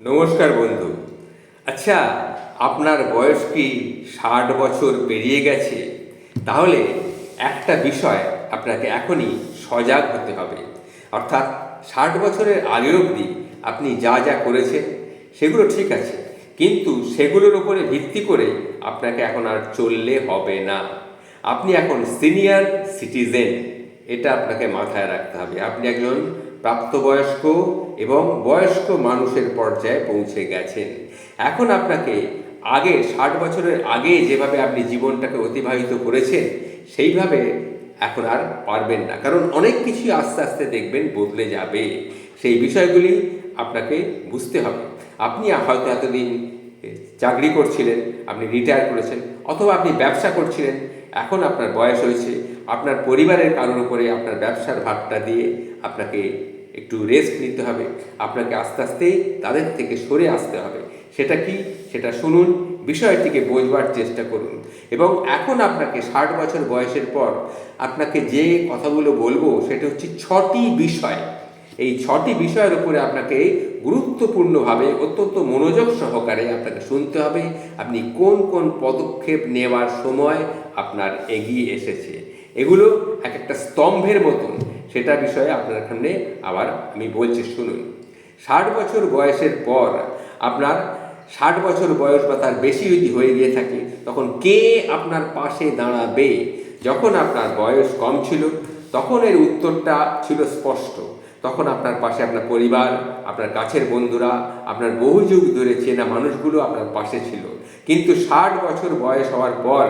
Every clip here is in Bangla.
নমস্কার বন্ধু। আচ্ছা আপনার বয়স কি ষাট বছর পেরিয়ে গেছে? তাহলে একটা বিষয় আপনাকে এখনই সজাগ হতে হবে। অর্থাৎ ষাট বছরের আগে অবধি আপনি যা যা করেছেন, সেগুলো ঠিক আছে। কিন্তু সেগুলোর উপরে ভিত্তি করে আপনাকে এখন আর চললে হবে না। আপনি এখন সিনিয়র সিটিজেন, এটা আপনাকে মাথায় রাখতে হবে। আপনি একজন প্রাপ্তবয়স্ক এবং বয়স্ক মানুষের পর্যায়ে পৌঁছে গেছেন। এখন আপনাকে আগে ষাট বছরের আগে যেভাবে আপনি জীবনটাকে অতিবাহিত করেছেন, সেইভাবে এখন আর পারবেন না। কারণ অনেক কিছুই আস্তে আস্তে দেখবেন বদলে যাবে। সেই বিষয়গুলি আপনাকে বুঝতে হবে। আপনি হয়তো এতদিন চাকরি করছিলেন, আপনি রিটায়ার করেছেন, অথবা আপনি ব্যবসা করছিলেন, এখন আপনার বয়স হয়েছে, আপনার পরিবারের কারোর উপরে আপনার ব্যবসার ভাগটা দিয়ে আপনাকে একটু রেস্ট নিতে হবে। আপনাকে আস্তে আস্তে তাদের থেকে সরে আসতে হবে। সেটা কি? সেটা শুনুন, বিষয়টিকে বোঝবার চেষ্টা করুন। এবং এখন আপনাকে ষাট বছর বয়সের পর আপনাকে যে কথাগুলো বলব, সেটা হচ্ছে ছটি বিষয়। এই ছটি বিষয়ের উপরে আপনাকে গুরুত্বপূর্ণভাবে অত্যন্ত মনোযোগ সহকারে আপনাকে শুনতে হবে, আপনি কোন কোন পদক্ষেপ নেওয়ার সময় আপনার এগিয়ে এসেছে। এগুলো এক একটা স্তম্ভের মতন। সেটা বিষয়ে আপনার এখানে আবার আমি বলছি, শুনুন। ষাট বছর বয়সের পর আপনার ষাট বছর বয়স বা তার বেশি যদি হয়ে গিয়ে থাকে, তখন কে আপনার পাশে দাঁড়াবে? যখন আপনার বয়স কম ছিল, তখন এর উত্তরটা ছিল স্পষ্ট। তখন আপনার পাশে আপনার পরিবার, আপনার কাছের বন্ধুরা, আপনার বহু যুগ ধরে চেনা মানুষগুলো আপনার পাশে ছিল। কিন্তু ষাট বছর বয়স হওয়ার পর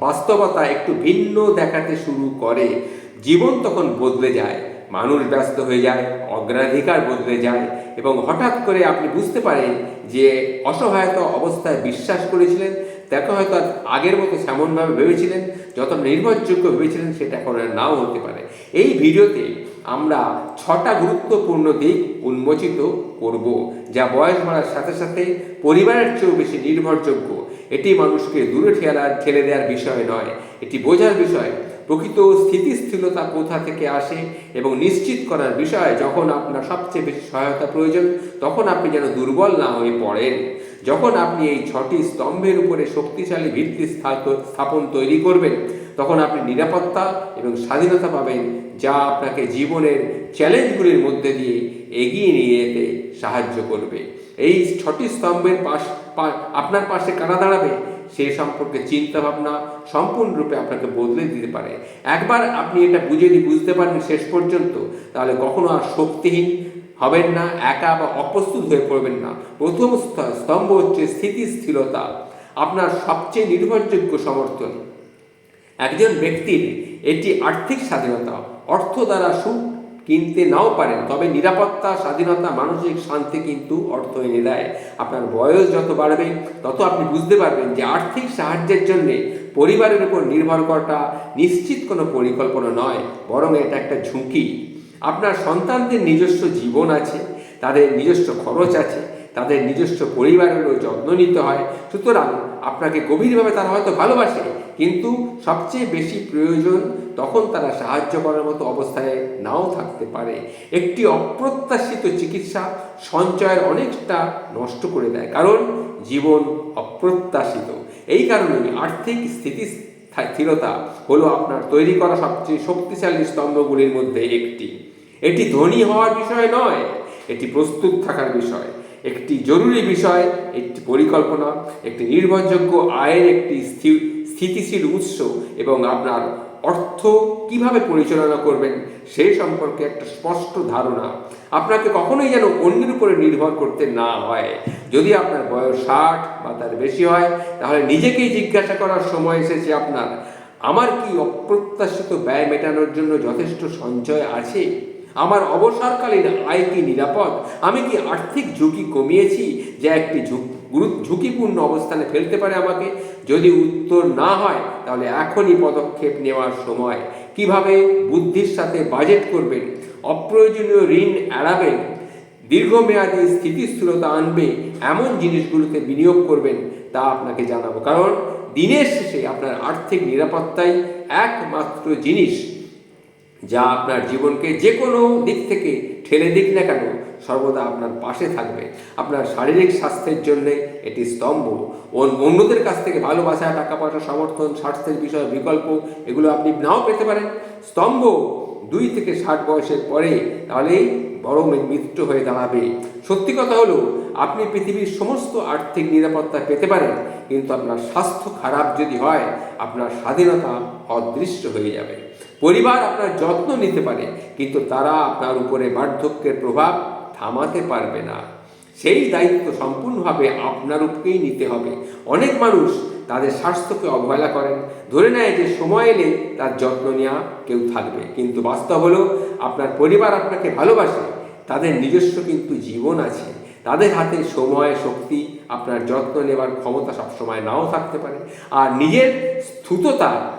বাস্তবতা একটু ভিন্ন দেখাতে শুরু করে। জীবন তখন বদলে যায়, মানুষ ব্যস্ত হয়ে যায়, অগ্রাধিকার বদলে যায় এবং হঠাৎ করে আপনি বুঝতে পারেন যে অসহায়তা অবস্থায় বিশ্বাস করেছিলেন, তাকে হয়তো আগের মতো সেমনভাবে ভেবেছিলেন, যত নির্ভরযোগ্য ভেবেছিলেন সেটা এখন নাও হতে পারে। এই ভিডিওতে আমরা ছটা গুরুত্বপূর্ণ দিক উন্মোচিত করব, যা বয়স বাড়ার সাথে সাথে পরিবারের চেয়েও বেশি নির্ভরযোগ্য। এটি মানুষকে দূরে ঠেলার ঠেলে দেওয়ার বিষয় নয়, এটি বোঝার বিষয় প্রকৃত স্থিতিশীলতা কোথা থেকে আসে এবং নিশ্চিত করার বিষয়ে যখন আপনার সবচেয়ে বেশি সহায়তা প্রয়োজন, তখন আপনি যেন দুর্বল না হয়ে পড়েন। যখন আপনি এই ছটি স্তম্ভের উপরে শক্তিশালী ভিত্তি স্থাপ- স্থাপন তৈরি করবেন, তখন আপনি নিরাপত্তা এবং স্বাধীনতা পাবেন, যা আপনাকে জীবনের চ্যালেঞ্জগুলির মধ্যে দিয়ে এগিয়ে নিয়ে যেতে সাহায্য করবে। এই ছটি স্তম্ভের পাশ আপনার পাশে কারা দাঁড়াবে, সে সম্পর্কে চিন্তা ভাবনা সম্পূর্ণরূপে আপনাকে বদলে দিতে পারে। একবার আপনি এটা বুঝে দিয়ে বুঝতে পারেন শেষ পর্যন্ত, তাহলে কখনো আর শক্তিহীন হবেন না, একা বা অপ্রস্তুত হয়ে পড়বেন না। প্রথম স্তম্ভ হচ্ছে স্থিতিস্থিরতা আপনার সবচেয়ে নির্ভরযোগ্য সমর্থন। একজন ব্যক্তির এটি আর্থিক স্বাধীনতা, অর্থ দ্বারা সুখ কিনতে নাও পারেন, তবে নিরাপত্তা, স্বাধীনতা, মানসিক শান্তি কিন্তু অর্থ এনে দেয়। আপনার বয়স যত বাড়বে, তত আপনি বুঝতে পারবেন যে আর্থিক সাহায্যের জন্য পরিবারের উপর নির্ভর করাটা নিশ্চিত কোনো পরিকল্পনা নয়, বরং এটা একটা ঝুঁকি। আপনার সন্তানদের নিজস্ব জীবন আছে, তাদের নিজস্ব খরচ আছে, তাদের নিজস্ব পরিবারেরও যত্ন নিতে হয়। সুতরাং আপনাকে গভীরভাবে তারা হয়তো ভালোবাসে কিন্তু সবচেয়ে বেশি প্রয়োজন তখন তারা সাহায্য করার মতো অবস্থায় নাও থাকতে পারে। একটি অপ্রত্যাশিত চিকিৎসা সঞ্চয়ের অনেকটা নষ্ট করে দেয়, কারণ জীবন অপ্রত্যাশিত। এই কারণে আর্থিক স্থিতি স্থিরতা হলো আপনার তৈরি করা সবচেয়ে শক্তিশালী স্তম্ভগুলির মধ্যে একটি। এটি ধনী হওয়ার বিষয় নয়, এটি প্রস্তুত থাকার বিষয়। একটি জরুরি বিষয়, একটি পরিকল্পনা, একটি নির্ভরযোগ্য আয়ের একটি স্থি- স্থিতিশীল উৎস এবং আপনার অর্থ কীভাবে পরিচালনা করবেন সেই সম্পর্কে একটা স্পষ্ট ধারণা। আপনাকে কখনোই যেন অন্যের উপরে নির্ভর করতে না হয়। যদি আপনার বয়স ষাট বা তার বেশি হয়, তাহলে নিজেকেই জিজ্ঞাসা করার সময় এসেছে আপনার, আমার কি অপ্রত্যাশিত ব্যয় মেটানোর জন্য যথেষ্ট সঞ্চয় আছে? আমার অবসরকালীন আয় কি নিরাপদ? আমি কি আর্থিক ঝুঁকি কমিয়েছি যা একটি ঝুঁক- গুরু- ঝুঁকিপূর্ণ অবস্থানে ফেলতে পারে আমাকে। যদি উত্তর না হয়, তাহলে এখনই পদক্ষেপ নেওয়ার সময়। কীভাবে বুদ্ধির সাথে বাজেট করবেন? অপ্রয়োজনীয় ঋণ এড়াবেন? দীর্ঘমেয়াদী স্থিতিস্থিরতা আনবে? এমন জিনিসগুলোতে বিনিয়োগ করবেন তা আপনাকে জানাব। কারণ দিনের শেষে আপনার আর্থিক নিরাপত্তাই একমাত্র জিনিস যা আপনার জীবনকে যে কোনো দিক থেকে ঠেলে দিক না কেন সর্বদা আপনার পাশে থাকবে। আপনার শারীরিক স্বাস্থ্যের জন্য এটি স্তম্ভ। অন- অন্যদের কাছ থেকে ভালোবাসা টাকা পয়সা সমর্থন স্বাস্থ্যের বিষয়ে, বিকল্প, এগুলো আপনি নাও পেতে পারেন। স্তম্ভ দুই থেকে ষাট বয়সের পরে তাহলেই বড় মিত্র হয়ে দাঁড়াবে। সত্যি কথা হলো, আপনি পৃথিবীর সমস্ত আর্থিক নিরাপত্তা পেতে পারেন, কিন্তু আপনার স্বাস্থ্য খারাপ যদি হয়, আপনার স্বাধীনতা অদৃশ্য হয়ে যাবে। পরিবার আপনার যত্ন নিতে পারে, কিন্তু তারা আপনার উপরে বার্ধক্যের প্রভাব থামাতে পারবে না। সেই দায়িত্ব সম্পূর্ণভাবে আপনার উপরেই নিতে হবে। অনেক মানুষ তাদের স্বাস্থ্যকে অবহেলা করেন। ধরে নেয় যে সময় এলে তার যত্ন নেওয়া কেউ থাকবে। কিন্তু বাস্তব হলো, আপনার পরিবার আপনাকে ভালোবাসে। তাদের নিজস্ব কিন্তু জীবন আছে। তাদের হাতে সময়, শক্তি, আপনার যত্ন নেওয়ার ক্ষমতা সবসময় নাও থাকতে পারে। আর নিজের স্থূততা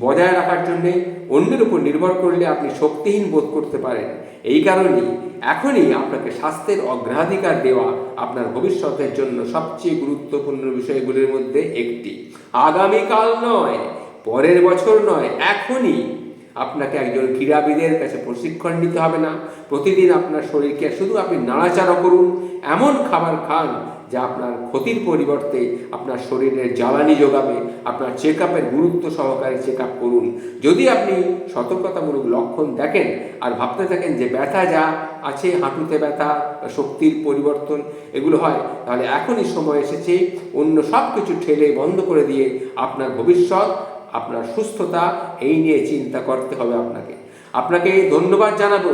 বজায় রাখার জন্যে অন্যের উপর নির্ভর করলে আপনি শক্তিহীন বোধ করতে পারেন। এই কারণেই এখনই আপনাকে স্বাস্থ্যের অগ্রাধিকার দেওয়া আপনার ভবিষ্যতের জন্য সবচেয়ে গুরুত্বপূর্ণ বিষয়গুলির মধ্যে একটি। আগামীকাল নয়, পরের বছর নয়, এখনই আপনাকে একজন ক্রীড়াবিদের কাছে প্রশিক্ষণ নিতে হবে না। প্রতিদিন আপনার শরীরকে শুধু আপনি নাড়াচাড়া করুন, এমন খাবার খান যা আপনার ক্ষতির পরিবর্তে আপনার শরীরের জ্বালানি যোগাবে, আপনার চেক আপের গুরুত্ব সহকারে চেক আপ করুন। যদি আপনি সতর্কতামূলক লক্ষণ দেখেন আর ভাবতে থাকেন যে ব্যথা যা আছে, হাঁটুতে ব্যথা শক্তির পরিবর্তন, এগুলো হয়, তাহলে এখনই সময় এসেছে অন্য সব কিছু ঠেলে বন্ধ করে দিয়ে আপনার ভবিষ্যৎ, আপনার সুস্থতা, এই নিয়ে চিন্তা করতে হবে আপনাকে। আপনাকে ধন্যবাদ জানাব,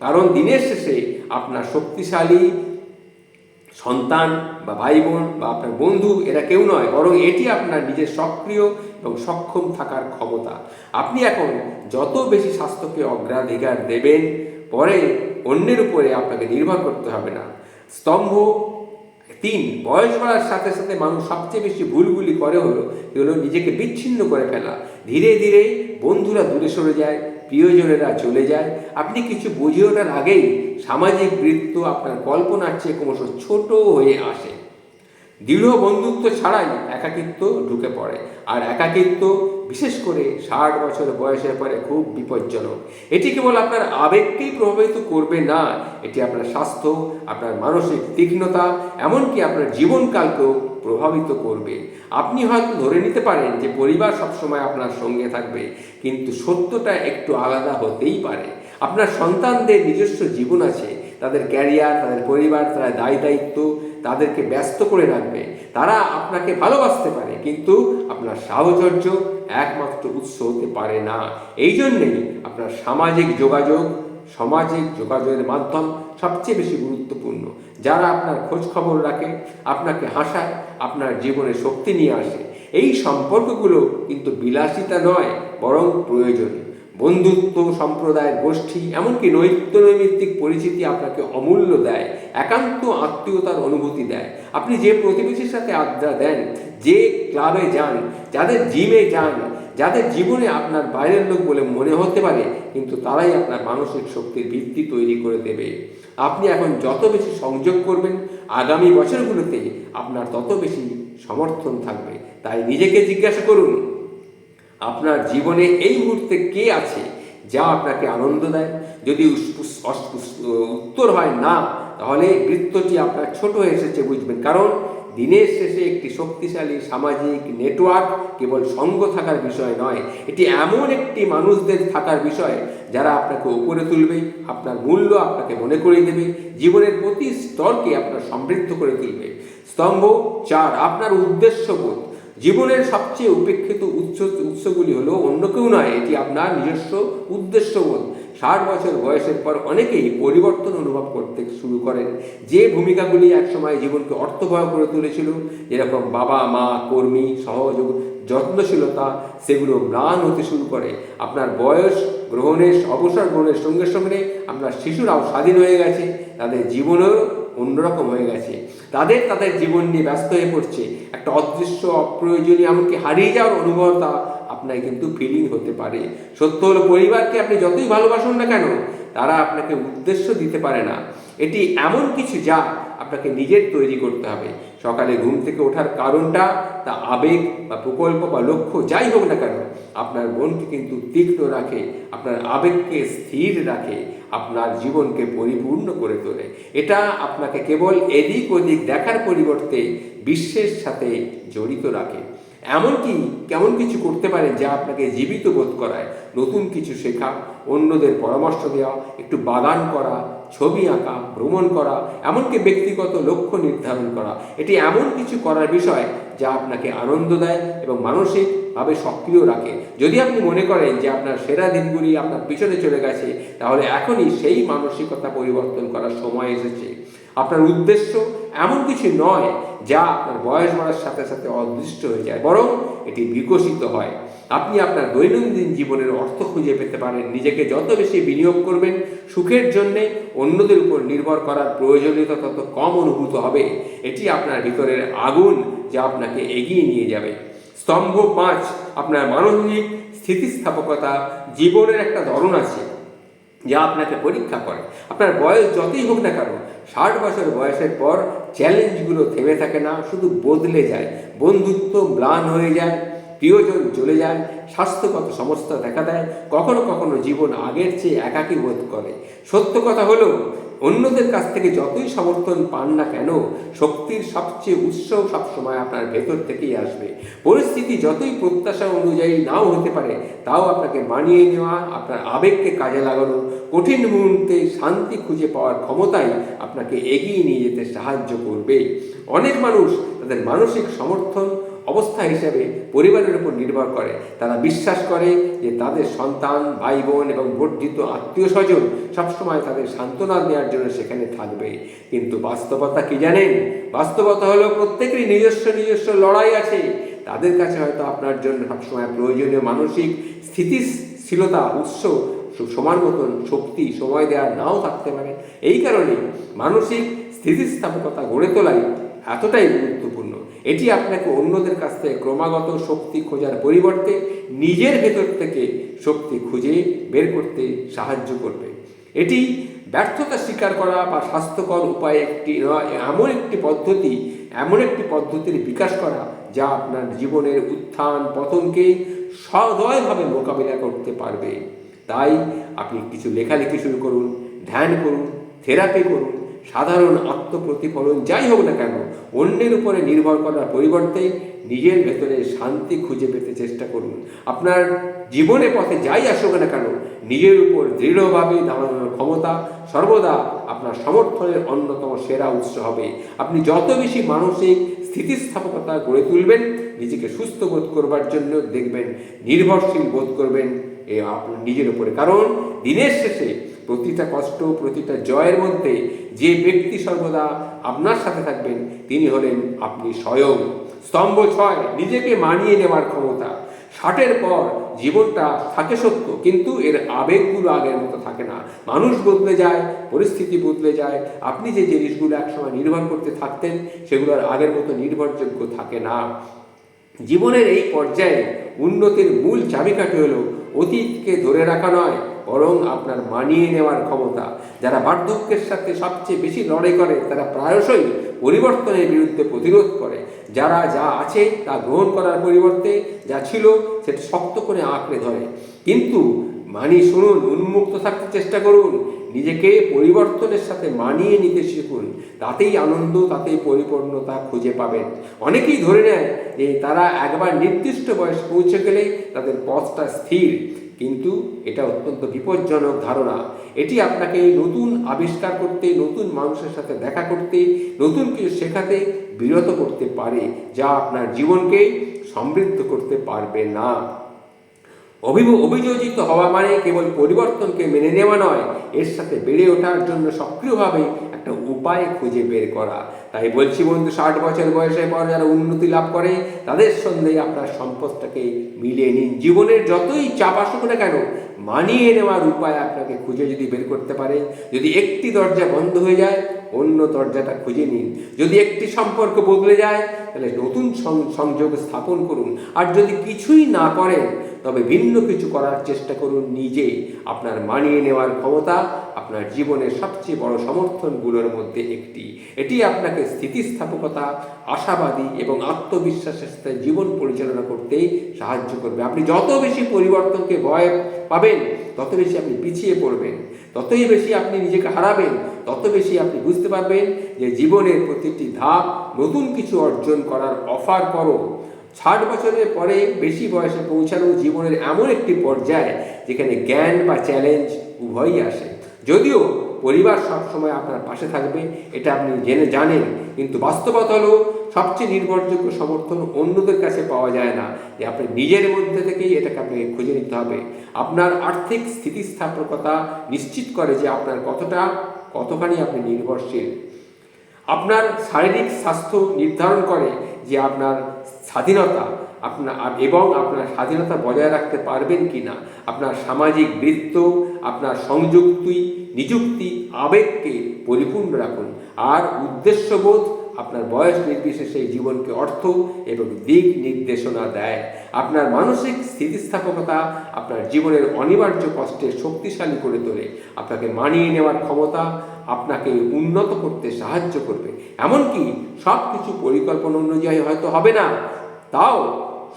কারণ দিনের শেষে আপনার শক্তিশালী সন্তান বা ভাই বোন বা আপনার বন্ধু, এরা কেউ নয়, বরং এটি আপনার নিজের সক্রিয় এবং সক্ষম থাকার ক্ষমতা। আপনি এখন যত বেশি স্বাস্থ্যকে অগ্রাধিকার দেবেন, পরে অন্যের উপরে আপনাকে নির্ভর করতে হবে না। স্তম্ভ তিন, বয়স বাড়ার সাথে সাথে মানুষ সবচেয়ে বেশি ভুলগুলি করে হলো এগুলো নিজেকে বিচ্ছিন্ন করে ফেলা। ধীরে ধীরে বন্ধুরা দূরে সরে যায় প্রিয়জনেরা চলে যায়। আপনি কিছু বুঝে ওঠার আগেই সামাজিক বৃত্ত আপনার কল্পনার চেয়ে ক্রমশ ছোট হয়ে আসে। দৃঢ় বন্ধুত্ব ছাড়াই একাকিত্ব ঢুকে পড়ে। আর একাকিত্ব, বিশেষ করে ষাট বছর বয়সের পরে, খুব বিপজ্জনক। এটি কেবল আপনার আবেগকেই প্রভাবিত করবে না। এটি আপনার স্বাস্থ্য, আপনার মানসিক তীক্ষ্ণতা, এমনকি আপনার জীবনকালকেও প্রভাবিত করবে। আপনি হয়তো ধরে নিতে পারেন যে পরিবার সবসময় আপনার সঙ্গে থাকবে, কিন্তু সত্যটা একটু আলাদা হতেই পারে। আপনার সন্তানদের নিজস্ব জীবন আছে, তাদের ক্যারিয়ার, তাদের পরিবার, তাদের দায় দায়িত্ব তাদেরকে ব্যস্ত করে রাখবে। তারা আপনাকে ভালোবাসতে পারে, কিন্তু আপনার সাহচর্য একমাত্র উৎস হতে পারে না। এই জন্যেই আপনার সামাজিক যোগাযোগ, সামাজিক যোগাযোগের মাধ্যম সবচেয়ে বেশি গুরুত্বপূর্ণ। যারা আপনার খোঁজ খবর রাখে, আপনাকে হাসায়, আপনার জীবনে শক্তি নিয়ে আসে, এই সম্পর্কগুলো কিন্তু বিলাসিতা নয়, বরং প্রয়োজন বন্ধুত্ব, সম্প্রদায়, গোষ্ঠী, এমনকি নৈত্য নৈমিত্তিক পরিচিতি আপনাকে অমূল্য দেয়, একান্ত আত্মীয়তার অনুভূতি দেয়। আপনি যে প্রতিবেশীর সাথে আড্ডা দেন, যে ক্লাবে যান, যাদের জিমে যান, যাদের জীবনে আপনার বাইরের লোক বলে মনে হতে পারে, কিন্তু তারাই আপনার মানসিক শক্তির ভিত্তি তৈরি করে দেবে। আপনি এখন যত বেশি সংযোগ করবেন, আগামী বছরগুলোতে আপনার তত বেশি সমর্থন থাকবে। তাই নিজেকে জিজ্ঞাসা করুন আপনার জীবনে এই মুহূর্তে কে আছে যা আপনাকে আনন্দ দেয়? যদি উত্তর হয় না, তাহলে বৃত্তটি আপনার ছোট হয়ে এসেছে বুঝবেন। কারণ দিনের শেষে একটি শক্তিশালী সামাজিক নেটওয়ার্ক কেবল সঙ্গ থাকার বিষয় নয়, এটি এমন একটি মানুষদের থাকার বিষয় যারা আপনাকে উপরে তুলবে, আপনার মূল্য আপনাকে মনে করিয়ে দেবে, জীবনের প্রতি স্তরকে আপনার সমৃদ্ধ করে তুলবে। স্তম্ভ, চার, আপনার উদ্দেশ্যবোধ। জীবনের সবচেয়ে উপেক্ষিত উৎস, উৎসগুলি হলো অন্য কেউ নয়, এটি আপনার নিজস্ব উদ্দেশ্যবোধ। ষাট বছর বয়সের পর অনেকেই পরিবর্তন অনুভব করতে শুরু করেন। যে ভূমিকাগুলি একসময় জীবনকে অর্থবহ করে তুলেছিল, যেরকম বাবা, মা, কর্মী সহযোগ যত্নশীলতা, সেগুলো ম্লান হতে শুরু করে। আপনার বয়স গ্রহণের, অবসর গ্রহণের সঙ্গে সঙ্গে আপনার শিশুরাও স্বাধীন হয়ে গেছে। তাদের জীবনেও অন্যরকম হয়ে গেছে। তাদের তাদের জীবন নিয়ে ব্যস্ত হয়ে পড়ছে। একটা অদৃশ্য, অপ্রয়োজনীয়, এমনকি হারিয়ে যাওয়ার অনুভবতা আপনার কিন্তু ফিলিং হতে পারে। সত্য হলো, পরিবারকে আপনি যতই ভালোবাসুন না কেন, তারা আপনাকে উদ্দেশ্য দিতে পারে না। এটি এমন কিছু যা আপনাকে নিজের তৈরি করতে হবে। সকালে ঘুম থেকে ওঠার কারণটা, তা আবেগ বা প্রকল্প বা লক্ষ্য যাই হোক না কেন, আপনার মনকে কিন্তু তীক্ষ্ণ রাখে, আপনার আবেগকে স্থির রাখে। আপনার জীবনকে পরিপূর্ণ করে তোলে। এটা আপনাকে কেবল এদিক ওদিক দেখার পরিবর্তে বিশ্বের সাথে জড়িত রাখে। এমনকি কেমন কিছু করতে পারেন যা আপনাকে জীবিত বোধ করায়। নতুন কিছু শেখা, অন্যদের পরামর্শ দেওয়া, একটু বাগান করা, ছবি আঁকা, ভ্রমণ করা, এমনকি ব্যক্তিগত লক্ষ্য নির্ধারণ করা। এটি এমন কিছু করার বিষয় যা আপনাকে আনন্দ দেয় এবং মানসিকভাবে সক্রিয় রাখে। যদি আপনি মনে করেন যে আপনার সেরা দিনগুলি আপনার পিছনে চলে গেছে, তাহলে এখনই সেই মানসিকতা পরিবর্তন করার সময় এসেছে। আপনার উদ্দেশ্য এমন কিছু নয় যা আপনার বয়স বাড়ার সাথে সাথে অদৃষ্ট হয়ে যায়, বরং এটি বিকশিত হয়। আপনি আপনার দৈনন্দিন জীবনের অর্থ খুঁজে পেতে পারেন। নিজেকে যত বেশি বিনিয়োগ করবেন, সুখের জন্যে অন্যদের উপর নির্ভর করার প্রয়োজনীয়তা তত কম অনুভূত হবে। এটি আপনার ভিতরের আগুন যা আপনাকে এগিয়ে নিয়ে যাবে। স্তম্ভ পাঁচ, আপনার মানসিক স্থিতিস্থাপকতা। জীবনের একটা ধরন আছে যা আপনাকে পরীক্ষা করে। আপনার বয়স যতই হোক না কেন, ষাট বছর বয়সের পর চ্যালেঞ্জগুলো থেমে থাকে না, শুধু বদলে যায়। বন্ধুত্ব ম্লান হয়ে যায়, প্রিয়জন চলে যায়, স্বাস্থ্যগত সমস্যা দেখা দেয়, কখনো কখনো জীবন আগের চেয়ে একাকী বোধ করে। সত্য কথা হলো অন্যদের কাছ থেকে যতই সমর্থন পান না কেন, শক্তির সবচেয়ে উৎস সবসময় আপনার ভেতর থেকেই আসবে। পরিস্থিতি যতই প্রত্যাশা অনুযায়ী নাও হতে পারে, তাও আপনাকে মানিয়ে নেওয়া, আপনার আবেগকে কাজে লাগানো, কঠিন মুহূর্তে শান্তি খুঁজে পাওয়ার ক্ষমতাই আপনাকে এগিয়ে নিয়ে যেতে সাহায্য করবে। অনেক মানুষ তাদের মানসিক সমর্থন অবস্থা হিসেবে পরিবারের উপর নির্ভর করে। তারা বিশ্বাস করে যে তাদের সন্তান ভাই বোন এবং বর্ধিত আত্মীয় স্বজন সবসময় তাদের সান্ত্বনা দেওয়ার জন্য সেখানে থাকবে। কিন্তু বাস্তবতা কি জানেন? বাস্তবতা হলো প্রত্যেকেরই নিজস্ব নিজস্ব লড়াই আছে। তাদের কাছে হয়তো আপনার জন্য সবসময় প্রয়োজনীয় মানসিক স্থিতিশীলতা, উৎস সমান মতন শক্তি, সময় দেওয়া নাও থাকতে পারে। এই কারণে মানসিক স্থিতিস্থাপকতা গড়ে তোলাই এতটাই গুরুত্বপূর্ণ। এটি আপনাকে অন্যদের কাছ থেকে ক্রমাগত শক্তি খোঁজার পরিবর্তে নিজের ভেতর থেকে শক্তি খুঁজে বের করতে সাহায্য করবে। এটি ব্যর্থতা স্বীকার করা বা স্বাস্থ্যকর উপায় একটি এমন একটি পদ্ধতি, এমন একটি পদ্ধতির বিকাশ করা যা আপনার জীবনের উত্থান পতনকে সদয়ভাবে মোকাবিলা করতে পারবে। তাই আপনি কিছু লেখালেখি শুরু করুন, ধ্যান করুন, থেরাপি করুন সাধারণ আত্মপ্রতিফলন যাই হোক না কেন, অন্যের উপরে নির্ভর করার পরিবর্তে নিজের ভেতরে শান্তি খুঁজে পেতে চেষ্টা করুন। আপনার জীবনে পথে যাই আসুক না কেন, নিজের উপর দৃঢ়ভাবে দাঁড়ানোর ক্ষমতা সর্বদা আপনার সমর্থনের অন্যতম সেরা উৎস হবে। আপনি যত বেশি মানসিক স্থিতিস্থাপকতা গড়ে তুলবেন, নিজেকে সুস্থ বোধ করবার জন্য দেখবেন, নির্ভরশীল বোধ করবেন, এ আপনার নিজের উপরে। কারণ দিনের শেষে প্রতিটা কষ্ট, প্রতিটা জয়ের মধ্যে যে ব্যক্তি সর্বদা আপনার সাথে থাকবেন, তিনি হলেন আপনি স্বয়ং স্তম্ভ ছয়, নিজেকে মানিয়ে নেওয়ার ক্ষমতা। ষাটের পর জীবনটা থাকে সত্য, কিন্তু এর আবেগগুলো আগের মতো থাকে না। মানুষ বদলে যায়, পরিস্থিতি বদলে যায়। আপনি যে জিনিসগুলো একসময় নির্ভর করতে থাকতেন, সেগুলো আর আগের মতো নির্ভরযোগ্য থাকে না। জীবনের এই পর্যায়ে উন্নতির মূল চাবিকাঠি হলো অতীতকে ধরে রাখা নয় বরং আপনার মানিয়ে নেওয়ার ক্ষমতা। যারা বার্ধক্যের সাথে সবচেয়ে বেশি লড়াই করে, তারা প্রায়শই পরিবর্তনের বিরুদ্ধে প্রতিরোধ করে। যারা যা আছে তা গ্রহণ করার পরিবর্তে যা ছিল, সেটা শক্ত করে আঁকড়ে ধরে। কিন্তু মানি শুনুন, উন্মুক্ত থাকতে চেষ্টা করুন। নিজেকে পরিবর্তনের সাথে মানিয়ে নিতে শিখুন। তাতেই আনন্দ, তাতেই পরিপূর্ণতা খুঁজে পাবেন। অনেকেই ধরে নেয় যে তারা একবার নির্দিষ্ট বয়স পৌঁছে গেলে তাদের পথটা স্থির। কিন্তু এটা অত্যন্ত বিপজ্জনক ধারণা। এটি আপনাকে নতুন আবিষ্কার করতে, নতুন মানুষের সাথে দেখা করতে, নতুন কিছু শেখাতে বিরত করতে পারে, যা আপনার জীবনকে সমৃদ্ধ করতে পারবে না। অভিভ অভিযোজিত হওয়া মানে কেবল পরিবর্তনকে মেনে নেওয়া নয়, এর সাথে বেড়ে ওঠার জন্য সক্রিয়ভাবে একটা উপায় খুঁজে বের করা। তাই বলছি বন্ধু, ষাট বছর বয়সের পর যারা উন্নতি লাভ করে, তাদের সঙ্গে আপনার সম্পদটাকে মিলিয়ে নিন। জীবনের যতই চাপ আসুক না কেন, মানিয়ে নেওয়ার উপায় আপনাকে খুঁজে যদি বের করতে পারে, যদি একটি দরজা বন্ধ হয়ে যায় অন্য দরজাটা খুঁজে নিন। যদি একটি সম্পর্ক বদলে যায়, তাহলে নতুন সংযোগ স্থাপন করুন। আর যদি কিছুই না করেন, তবে ভিন্ন কিছু করার চেষ্টা করুন নিজে। আপনার মানিয়ে নেওয়ার ক্ষমতা আপনার জীবনের সবচেয়ে বড় সমর্থনগুলোর মধ্যে একটি। এটি আপনাকে স্থিতিস্থাপকতা, আশাবাদী এবং আত্মবিশ্বাসের সাথে জীবন পরিচালনা করতে সাহায্য করবে। আপনি যত বেশি পরিবর্তনকে ভয় পাবেন, তত বেশি আপনি পিছিয়ে পড়বেন। ততই বেশি আপনি নিজেকে হারাবেন তত বেশি আপনি বুঝতে পারবেন যে জীবনের প্রতিটি ধাপ নতুন কিছু অর্জন করার অফার করো। ষাট বছরের পরে বেশি বয়সে পৌঁছানো জীবনের এমন একটি পর্যায় যেখানে জ্ঞান বা চ্যালেঞ্জ উভয়ই আসে। যদিও পরিবার সবসময় আপনার পাশে থাকবে, এটা আপনি জেনে জানেন। কিন্তু বাস্তবতা হলো, সবচেয়ে নির্ভরযোগ্য সমর্থন অন্যদের কাছে পাওয়া যায় না। যে আপনি নিজের মধ্যে থেকেই এটাকে আপনাকে খুঁজে নিতে হবে। আপনার আর্থিক স্থিতিস্থাপকতা নিশ্চিত করে যে আপনার কতটা, কতখানি আপনি নির্ভরশীল। আপনার শারীরিক স্বাস্থ্য নির্ধারণ করে যে আপনার স্বাধীনতা আপনার এবং আপনার স্বাধীনতা বজায় রাখতে পারবেন কি না আপনার সামাজিক বৃত্ত, আপনার সংযুক্তি, নিযুক্তি, আবেগকে পরিপূর্ণ রাখুন। আর উদ্দেশ্যবোধ, আপনার বয়স নির্বিশেষে জীবনকে অর্থ এবং দিক নির্দেশনা দেয়। আপনার মানসিক স্থিতিস্থাপকতা আপনার জীবনের অনিবার্য কষ্টে শক্তিশালী করে তোলে। আপনাকে মানিয়ে নেওয়ার ক্ষমতা আপনাকে উন্নত করতে সাহায্য করবে। এমনকি সব কিছু পরিকল্পনা অনুযায়ী হয়তো হবে না। তাও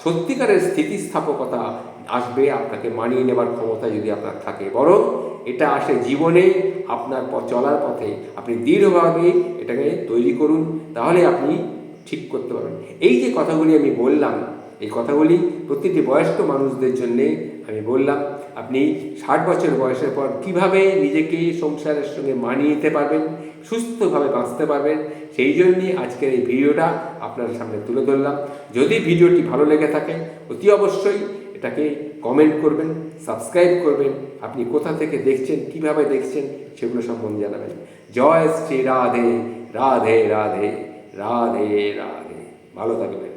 সত্যিকারের স্থিতিস্থাপকতা আসবে আপনাকে মানিয়ে নেবার ক্ষমতা যদি আপনার থাকে। বরং এটা আসে জীবনে আপনার পথ চলার পথে। আপনি দৃঢ়ভাবে এটাকে তৈরি করুন, তাহলে আপনি ঠিক করতে পারবেন। এই যে কথাগুলি আমি বললাম, এই কথাগুলি প্রতিটি বয়স্ক মানুষদের জন্যে আমি বললাম, আপনি ষাট বছর বয়সের পর কীভাবে নিজেকে সংসারের সঙ্গে মানিয়ে নিতে পারবেন, সুস্থভাবে বাঁচতে পারবেন, সেই জন্যই আজকের এই ভিডিওটা আপনার সামনে তুলে ধরলাম। যদি ভিডিওটি ভালো লেগে থাকে, অতি অবশ্যই এটাকে কমেন্ট করবেন, সাবস্ক্রাইব করবেন, আপনি কোথা থেকে দেখছেন, কীভাবে দেখছেন, সেগুলো সম্বন্ধে জানাবেন। জয় শ্রী রাধে রাধে রাধে রাধে রাধে। ভালো থাকবেন।